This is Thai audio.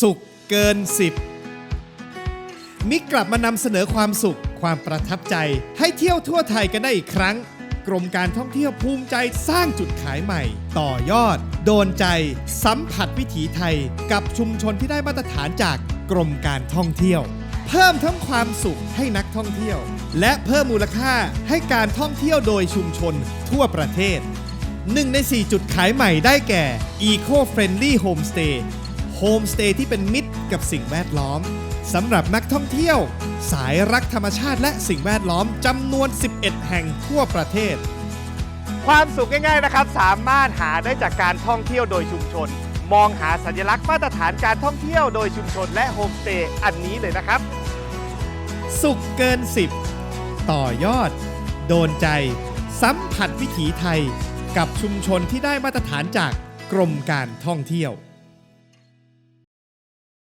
สุขเกิน 10 มิกกลับมานำเสนอความสุขความประทับใจ ให้เที่ยวทั่วไทยกันได้อีกครั้ง กรมการท่องเที่ยวภูมิใจสร้างจุดขายใหม่ ต่อยอด โดนใจ สัมผัสวิถีไทย กับชุมชนที่ได้มาตรฐานจากกรมการท่องเที่ยว เพิ่มทั้งความสุขให้นักท่องเที่ยว และเพิ่มมูลค่าให้การท่องเที่ยวโดยชุมชนทั่วประเทศหนึ่งใน 4 จุดขายใหม่ได้แก่ Eco Friendly Homestay ฮมสเตย์ที่เป็นมิตรกับสิ่งแวดล้อมสำหรับนักท่องเที่ยว สายรักธรรมชาติและสิ่งแวดล้อมจำนวน 11 แห่งทั่วประเทศ ความสุขง่ายๆนะครับ สามารถหาได้จากการท่องเที่ยวโดยชุมชน มองหาสัญลักษณ์มาตรฐานการท่องเที่ยวโดยชุมชนและโฮมสเตย์อันนี้เลยนะครับ สุขเกิน 10 ต่อยอด โดนใจ สัมผัสวิถีไทย กับชุมชนที่ได้มาตรฐานจากกรมการท่องเที่ยว